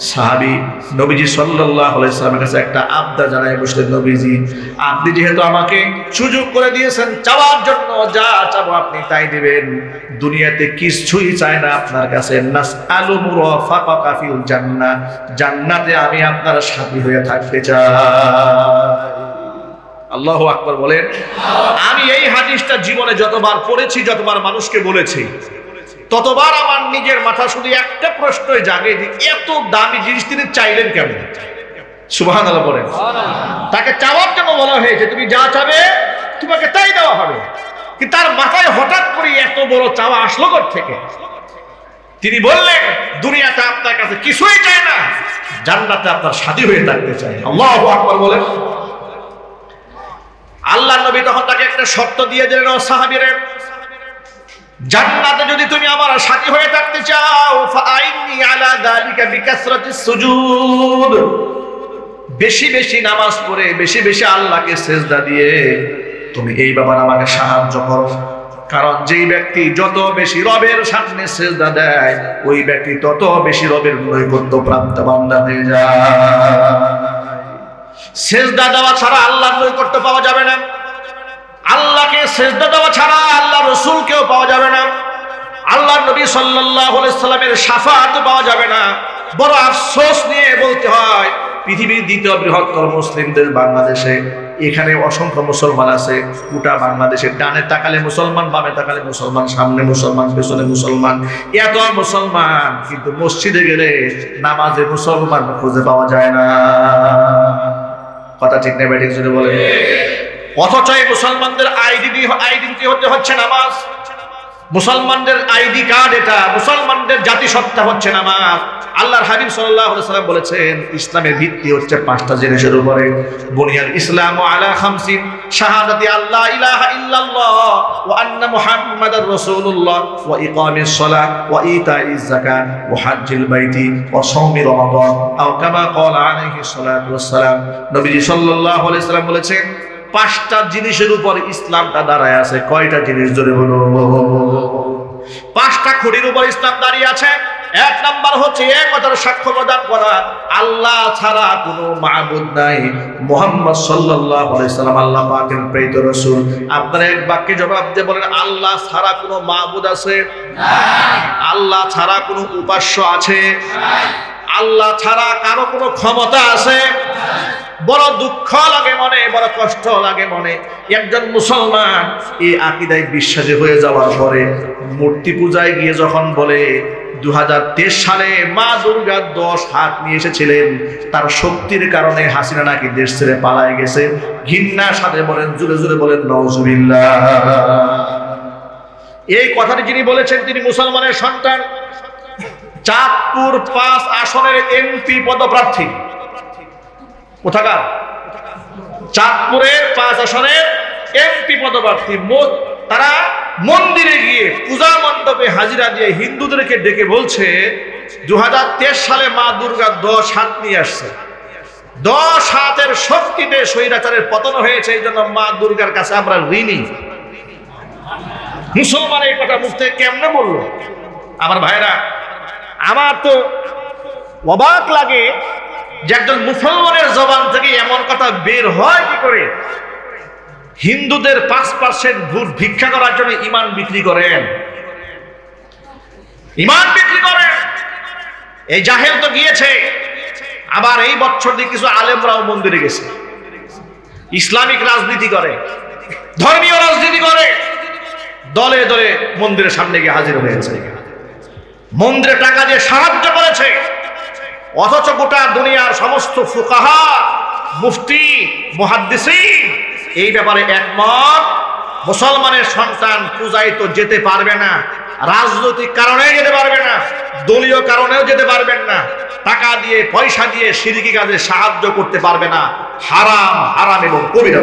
সাহাবী নবীজি সাল্লাল্লাহু আলাইহি সাল্লামের কাছে একটা আবদার জানায় বসলেন, নবীজি, আপনি যেহেতু আমাকে সুযোগ করে দিয়েছেন, চাওয়ার জন্য যা চাবো আপনি তাই দিবেন। দুনিয়াতে কিছুই চায় না আপনার কাছে। নাসআলু মুরাফাকাকা ফিল জান্নাহ। জান্নাতে আমি আপনার সাথী হয়ে থাকতে চাই। আল্লাহু আকবার বলেন। আমি এই হাদিসটা জীবনে যতবার পড়েছি, যতবার মানুষকে বলেছি ততবার আমার নিজের মাথা শুধু একটা প্রশ্নই জাগে যে এত দামি জিনিস তিনি চাইলেন কেমন সুবাহান বলেন। তাকে চাওয়ার জন্য বলা হয়েছে তুমি যা চাবে তোমাকে তাই দেওয়া হবে। কিন্তু তার মাথায় হঠাৎ করে এত বড় চাওয়া আসলো কোথ থেকে তিনি বললেন দুনিয়াতে আপনার কাছে কিছুই চায় না জান্নাতে আপনার সাথী হয়ে থাকতে চায় আল্লাহু আকবার বলেন। আল্লাহ নবী তখন তাকে একটা শর্ত দিয়ে দিলেন ও সাহাবীরে জান্নাতে যদি তুমি আমার সাথী হয়ে থাকতে চাও ফাআইনি আলা যালিকা বিকাসরাতিস সুজুদ। বেশি বেশি নামাজ পড়ে, বেশি বেশি আল্লাহকে সেজদা দিয়ে তুমি এই ব্যাপার আমাকে সাহায্য করো। কারণ যেই ব্যক্তি যত বেশি রবের সামনে সেজদা দেয়, ওই ব্যক্তি তত বেশি রবের নৈকট্য প্রাপ্ত বান্দা হয়ে যায়। সেজদা দেওয়া ছাড়া আল্লাহর নৈকট্য পাওয়া যাবে না। আল্লাহকে সেজদা দেওয়া ছাড়া আল্লাহ রসুলকেও পাওয়া যাবে না। আল্লাহ নবী সাল্লামের সাফাত পাওয়া যাবে না। বড় আফসোস নিয়ে বলতে হয়, পৃথিবীর দ্বিতীয় বৃহত্তর মুসলিম দেশ বাংলাদেশে এখানে অসংখ্য মুসলমান আছে, গোটা বাংলাদেশের ডানে তাকালে মুসলমান, বামে তাকালে মুসলমান, সামনে মুসলমান, পেছনে মুসলমান, এত মুসলমান, কিন্তু মসজিদে গেলে নামাজে মুসলমান খুঁজে পাওয়া যায় না। কথা ঠিক নেই বলে অথচ এই মুসলমানদের আইডেন্টি আইডেন্টি হতে হচ্ছে নামাজ। মুসলমানদের আইডি কার্ড এটা, মুসলমানদের জাতিসত্তা হচ্ছে নামাজ। আল্লাহর হাবিব সাল্লাম বলেছেন, ইসলামের ভিত্তি হচ্ছে পাঁচটা জিনিসের উপরে। বুনিয়াল ইসলাম ও আলা খামসিন, শাহাদাতি আল্লাহ ইলাহা ইল্লাল্লাহ ওয়া আন্না মুহাম্মাদার রাসূলুল্লাহ ওয়া ইকামিস সালাহ ওয়া ইতাইজ যাকাত ওয়া হজ্জিল বাইতি ওয়া সাওমি রমাদান। আও কামা ক্বালা আলাইহি সাল্লাতু ওয়াস সালাম নবীজি সাল্লাল্লাহু আলাইহি সাল্লাম বলেছেন পাঁচটা জিনিসের উপর ইসলামটা দাঁড়ায় আছে। কয়টা জিনিস ধরে হলো পাঁচটা খুঁটির উপর ইসলাম দাঁড়িয়ে আছে। এক নাম্বার হচ্ছে এক কথার সাক্ষ্য প্রদান করা। আল্লাহ ছাড়া কোনো মাহবুদ নাই। মোহাম্মদ আলাইহি সাল্লাম আল্লাহ পাকের প্রেরিত রাসূল। আপনারা এক বাক্যে জবাব দিয়ে বলেন, আল্লাহ ছাড়া কোনো মাহবুদ আছে? আল্লাহ ছাড়া কোনো উপাস্য আছে? আল্লাহ ছাড়া কারও কোনো ক্ষমতা আছে? বড় দুঃখ লাগে মনে, বড় কষ্ট লাগে মনে। একজন মুসলমান এই আকিদায় বিশ্বাসী হয়ে যাওয়ার পরে মূর্তি পূজায় গিয়ে যখন বলে দু সালে মা দুর্গা দশ হাত নিয়ে এসেছিলেন, তার শক্তির কারণে হাসিনা নাকি দেশ ছেড়ে পালায় গেছে। ঘিন্নার সাথে বলেন জুড়ে জুড়ে বলেন নজুবিল্লাহ এই কথাটি যিনি বলেছেন, তিনি মুসলমানের সন্তান। চাঁদপুর পাঁচ আসনের এমপি পদপ্রার্থী। কোথাকার? চাঁদপুরের পাঁচ আসনের এমপি পদপ্রার্থী তারা মন্দিরে গিয়ে পূজা মণ্ডপে হাজিরা দিয়ে হিন্দুদেরকে ডেকে বলছে দু সালে মা দুর্গা দশ হাত নিয়ে আসছে। দশ হাতের শক্তিতে স্বৈরাচারের পতন হয়েছে, এই জন্য মা দুর্গার কাছে আমরা ঋণী। মুসলমান এই কথা মুখ থেকে কেমনে বলল? আমার ভাইরা, আমার তো অবাক লাগে যে একজন মুসলমানের জবান থেকে এমন কথা বের হয় কি করে? হিন্দুদের পাঁচ পার্সেন্ট ভোট ভিক্ষা করার জন্য ইমান বিক্রি করেন। ইমান বিক্রি করেন। এই জাহেল তো গিয়েছে। আবার এই বছর দিয়ে কিছু আলেমরাও মন্দিরে গেছে। ইসলামিক রাজনীতি করে, ধর্মীয় রাজনীতি করে। দলে দলে মন্দিরের সামনে গিয়ে হাজির হয়েছে। মন্দিরে টাকা দিয়ে সাহায্য করেছে। অথচ গোটা দুনিয়ার সমস্ত ফুকাহা, মুফতি, মুহাদ্দিসিন, এই ব্যাপারে একমত, মুসলমানের সন্তান পূজায় তো যেতে পারবে না, রাজনৈতিক কারণে যেতে পারবে না, দলীয় কারণেও যেতে পারবেন না, টাকা দিয়ে, পয়সা দিয়ে সিরিকি কাজে সাহায্য করতে পারবে না, হারাম হারাম এবং কবিরা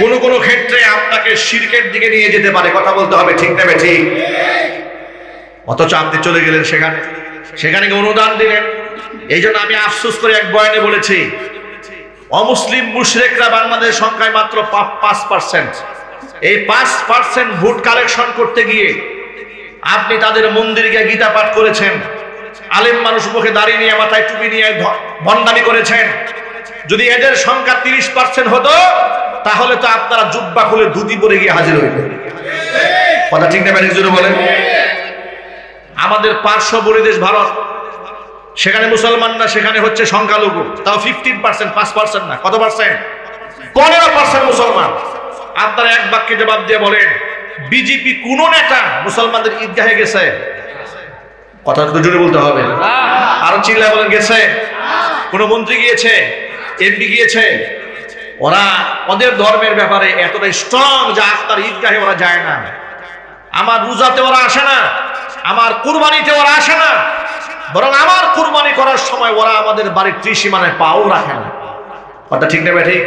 কোনো কোনো ক্ষেত্রে আপনাকে শিরকের দিকে নিয়ে যেতে পারে, কথা বলতে হবে, ঠিক নেবে ঠিক? অথচ আপনি চলে গেলেন সেখানে। সেখানে অনুদান দিলেন। এই জন্য আমি আফসোস করে এক বয়ানে বলেছি, অমুসলিম মুশরেকরা বাংলাদেশ সংখ্যায় মাত্র পাঁচ পার্সেন্ট এই পাঁচ পার্সেন্ট ভোট কালেকশন করতে গিয়ে আপনি তাদের মন্দিরে গিয়ে গীতা পাঠ করেছেন। আলেম মানুষ মুখে দাঁড়িয়ে নিয়ে মাথায় টুপি নিয়ে ভণ্ডামি করেছেন। যদি এদের সংখ্যা তিরিশ পার্সেন্ট হতো, তাহলে তো আপনারা জুব্বা খুলে ধুতি পরে গিয়ে হাজির হইতেন। কথা ঠিক না ম্যানেজ বলেন। আমাদের পার্শ্ববর্তী দেশ ভারত। সেখানে মুসলমান না সেখানে হচ্ছে সংখ্যালঘু। তাও ফিফটিন পার্সেন্ট পাঁচ পার্সেন্ট না। কত পার্সেন্ট পনেরো পার্সেন্ট মুসলমান। আপনারা এক বাক্যে জবাব দিয়ে বলেন, বিজেপি কোন নেতা মুসলমানদের ঈদগাহে গেছে? কথা তো জোরে বলতে হবে। আরও চিল্লায় বলেন, গেছে? কোন মন্ত্রী গিয়েছে? এমপি গিয়েছে? ওরা ওদের ধর্মের ব্যাপারে এতটাই স্ট্রং যে আপনার ঈদগাহে ওরা যায় না। আমার রোজাতে ওরা আসে না। আমার কুরবানিতে ওরা আসে না। বরং আমার কুরবানি করার সময় ওরা আমাদের বাড়ির ত্রিসীমানায় পাও রাখে না। কথা ঠিক নেবে ঠিক?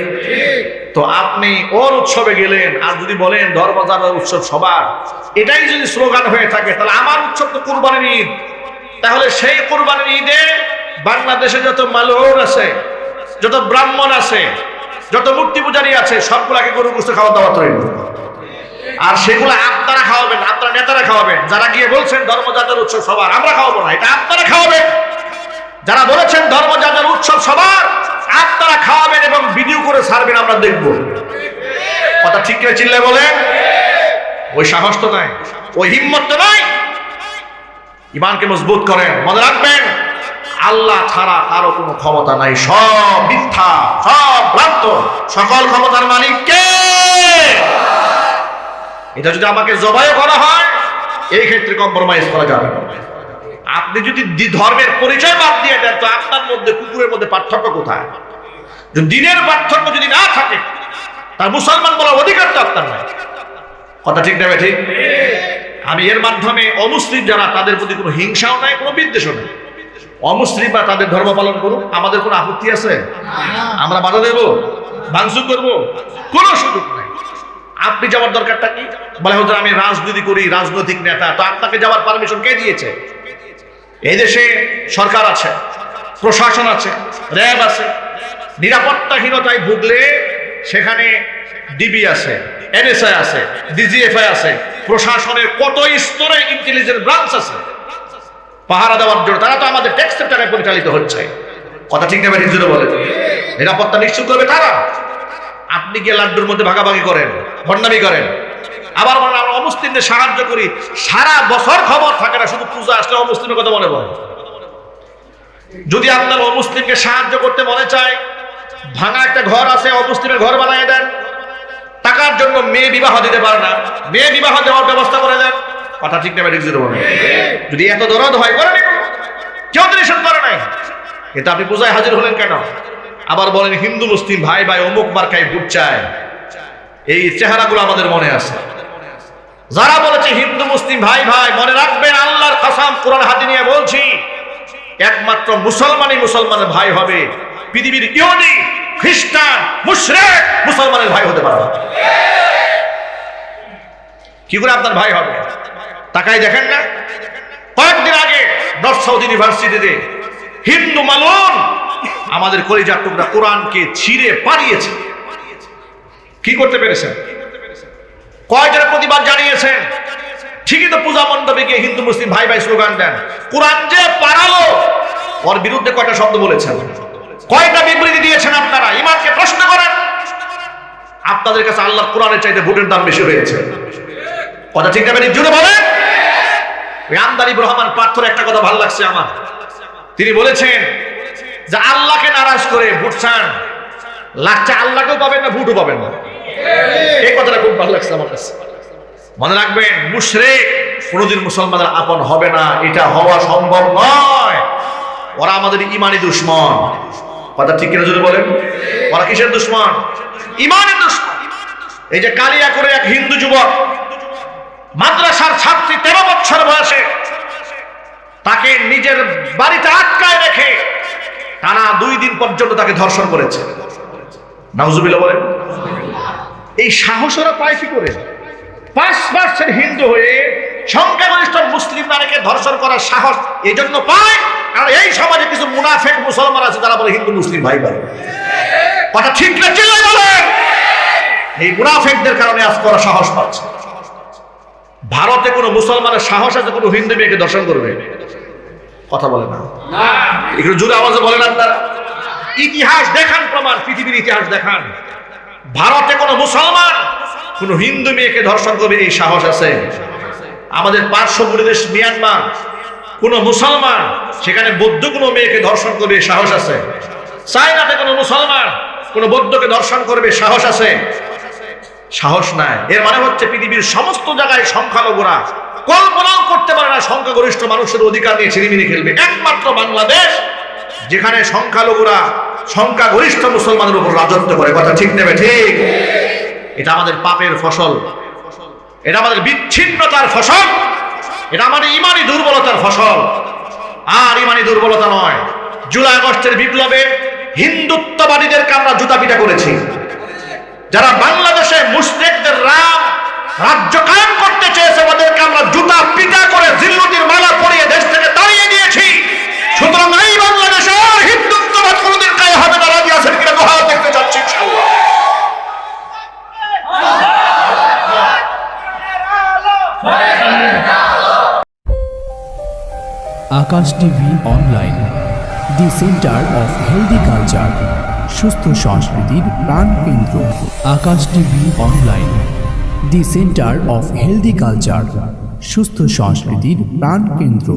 তো আপনি ওর উৎসবে গেলেন, আর যদি বলেন ধর্ম যাবার উৎসব সবার, এটাই যদি স্লোগান হয়ে থাকে, তাহলে আমার উৎসব তো কুরবানির ঈদ। তাহলে সেই কুরবানির ঈদে বাংলাদেশে যত মালহর আছে, যত ব্রাহ্মণ আছে, যত মূর্তি পূজারী আছে, সবগুলাকে গরু গুস্ত খাওয়া দাওয়া তৈরি আর সেগুলো আপনারা খাওয়াবেন, আপনারা নেতারা খাওয়াবেন। যারা গিয়ে বলছেন ধর্মযাত্রার উৎসব সবার, আমরা খাওয়াবো না, এটা আপনারা খাওয়াবেন। যারা বলেছেন ধর্মযাত্রার উৎসব সবার, আপনারা খাওয়াবেন এবং ভিডিও করে ছাড়বেন, আমরা দেখব। কথা ঠিক করে চিল্লে বলেন? ওই সাহস তো নাই, ওই হিম্মত তো নাই। ইমানকে মজবুত করেন, মনে রাখবেন, আল্লাহ ছাড়া কারও কোনো ক্ষমতা নাই, সব মিথ্যা, সব ভ্রান্ত। সকল ক্ষমতার মালিক কে? এটা যদি আমাকে জবাইও করা হয়, এই ক্ষেত্রে কম্প্রোমাইজ করা যাবে না। আপনি যদি ধর্মের পরিচয় বাদ দিয়ে দেন, তো আপনার মধ্যে কুকুরের মধ্যে পার্থক্য কোথায়? দিনের পার্থক্য যদি না থাকে, তার মুসলমান বলার অধিকার তো আপনার নাই। কথা ঠিক নেবে ঠিক আমি এর মাধ্যমে অমুসলিম যারা, তাদের প্রতি কোনো হিংসাও নাই, কোনো বিদ্বেষও নাই। অমুসলিমরা তাদের ধর্ম পালন করুক, আমাদের কোনো আপত্তি আছে? আমরা বাধা দেব? ভাঙচুর করব? কোনো সুযোগ নাই। আপনি যাওয়ার দরকারটা কি? বলে হচ্ছে আমি রাজনীতি করি, রাজনৈতিক নেতা। তো আপনাকে যাওয়ার পারমিশন কে দিয়েছে? এই দেশে সরকার আছে, প্রশাসন আছে, র্যাব আছে। নিরাপত্তাহীনতায় ভুগলে সেখানে ডিবি আছে, এনএসআই আছে, ডিজিএফআই আছে, প্রশাসনের কত স্তরে ইন্টেলিজেন্স ব্রাঞ্চ আছে। পাহারা দেওয়ার জন্য তারা তো আমাদের ট্যাক্সের টাকায় পরিচালিত হচ্ছে। কথা ঠিক নেবে হিজুরে বলে। নিরাপত্তা নিশ্চিত করবে তারা। আপনি গিয়ে লাড্ডুর মধ্যে ভাগাভাগি করেন। ভণ্ডামি করেন। আবার বলেন, আমরা অমুসলিমদের সাহায্য করি। সারা বছর খবর থাকে না, শুধু পূজা আসলে অমুসলিমের কথা মনে পড়ে। যদি আপনার অমুসলিমকে সাহায্য করতে মনে চায়, ভাঙা একটা ঘর আছে, অমুসলিমের ঘর বানিয়ে দেন। টাকার জন্য মেয়ে বিবাহ দিতে পারে না। মেয়ে বিবাহ দেওয়ার ব্যবস্থা করে দেন। কথা ঠিক বলে যদি এত দরদ হয় করেন কেউ। তো নিষেধ করে নাই এটা আপনি পূজায় হাজির হলেন কেন? আবার বলেন, হিন্দু মুসলিম ভাই ভাই অমুক মার্কায় ভোট চায়। এই চেহারাগুলো আমাদের মনে আছে। যারা বলেছে, হিন্দু, মুসলিম, ভাই ভাই, মনে রাখবেন, আল্লাহর কাসাম কোরআন হাতে নিয়ে বলছি, একমাত্র মুসলমানই মুসলমানের ভাই হবে। পৃথিবীর ইউনি খ্রিস্টান, মুশরিক মুসলমানের ভাই হতে পারে না। কি করে আপনার ভাই হবে? তাকাই দেখেন না। কয়েকদিন আগে নর্থ সাউথ ইউনিভার্সিটিতে হিন্দু মালুন আমাদের কলিজার টুকরা কোরআনকে ছিঁড়ে পাড়িয়েছে। কি করতে পেরেছেন? কয়জনের প্রতিবাদ জানিয়েছেন? ঠিকই তো পূজা মণ্ডপে গিয়ে হিন্দু, মুসলিম ভাই ভাই স্লোগান দেন। কোরআন যে পারালো, ওর বিরুদ্ধে কয়টা শব্দ বলেছেন? কয়টা বিবৃতি দিয়েছেন আপনারা? ইমানকে প্রশ্ন করেন। আপনাদের কাছে আল্লাহ কোরআনের চাইতে ভোটের দাম বেশি হয়েছে। কথা ঠিক যাবে জুড়ে বলেন। ওই আমদারিব রহমান পার্থর একটা কথা ভালো লাগছে আমার। তিনি বলেছেন যে আল্লাহকে নারাজ করে ভোট চান। লাগছে আল্লাহকেও পাবেন না, ভোটও পাবেন না। এই কথাটা খুব ভালো লাগছে আমার কাছে। মনে রাখবেন, মুশরেক কোনোদিন মুসলমানদের আপন হবে না, এটা হওয়া সম্ভব নয়। ওরা আমাদের ইমানি দুশ্মন। কথা ঠিক কিনা যদি বলেন? ওরা কিসের দুশ্মন? ইমানের দুশ্মন। এই যে কালিয়া করে এক হিন্দু যুবক মাদ্রাসার ছাত্রী তেরো বছর বয়সে তাকে নিজের বাড়িতে আটকায় রেখে টানা দুই দিন পর্যন্ত তাকে ধর্ষণ করেছে। নাউজুবিল্লাহ বলেন। এই সাহস ওরা পায় কি করে? পাঁচ পার্সেন্ট হিন্দু হয়ে সংখ্যাগরিষ্ঠ মুসলিম নারীকে ধর্ষণ করার সাহস এই জন্য পায়। কারণ এই সমাজে কিছু মুনাফেক মুসলমান আছে তারা বলে হিন্দু মুসলিম ভাই ভাই কথা ঠিক না চিল্লাই বলেন? এই মুনাফেকদের কারণে আজ করা সাহস পাচ্ছে। ভারতে কোনো মুসলমানের সাহস আছে কোনো হিন্দু মেয়েকে দর্শন করবে? কথা বলে না। একটু জোরে আওয়াজে বলেন আপনারা। ইতিহাস দেখান প্রমাণ পৃথিবীর ইতিহাস দেখান। ভারতে কোনো মুসলমান, কোন হিন্দু মেয়েকে ধর্ষণ করবে এই সাহস আছে? আমাদের পার্শ্ববর্তী দেশ মিয়ানমার, কোন মুসলমান, সেখানে বৌদ্ধ কোনো মেয়েকে ধর্ষণ করবে সাহস আছে? চায়নাতে কোনো মুসলমান, কোন বৌদ্ধকে ধর্ষণ করবে সাহস আছে? সাহস নাই। এর মানে হচ্ছে পৃথিবীর সমস্ত জায়গায় সংখ্যালঘুরা কল্পনাও করতে পারে না সংখ্যাগরিষ্ঠ মানুষের অধিকার নিয়ে ছিনিমিনি খেলবে। একমাত্র বাংলাদেশ, যেখানে সংখ্যালঘুরা সংখ্যাগরিষ্ঠ মুসলমানের উপর রাজত্ব করে, কথা ঠিক নেবে ঠিক? এটা আমাদের পাপের ফসল। এটা আমাদের বিচ্ছিন্নতার ফসল। এটা আমাদের ইমানি দুর্বলতার ফসল। আর ইমানি দুর্বলতা নয়। জুলাই আগস্টের বিপ্লবে হিন্দুত্ববাদীদেরকে আমরা জুতা পিটা করেছি। যারা বাংলাদেশে মুসলিমদের রাম রাজ্য কায়েম করতে চেয়েছে, ওদেরকে আমরা জুতা পিটা করে জিল্লুতির মালা পরিয়ে দেশ থেকে তাড়িয়ে দিয়েছি। সুতরাং এই বাংলাদেশে Akash TV online, the centre of healthy culture, সুস্থ সংস্কৃতির প্রাণ কেন্দ্র। Akash TV online, the centre of healthy culture, সুস্থ সংস্কৃতির প্রাণ কেন্দ্র।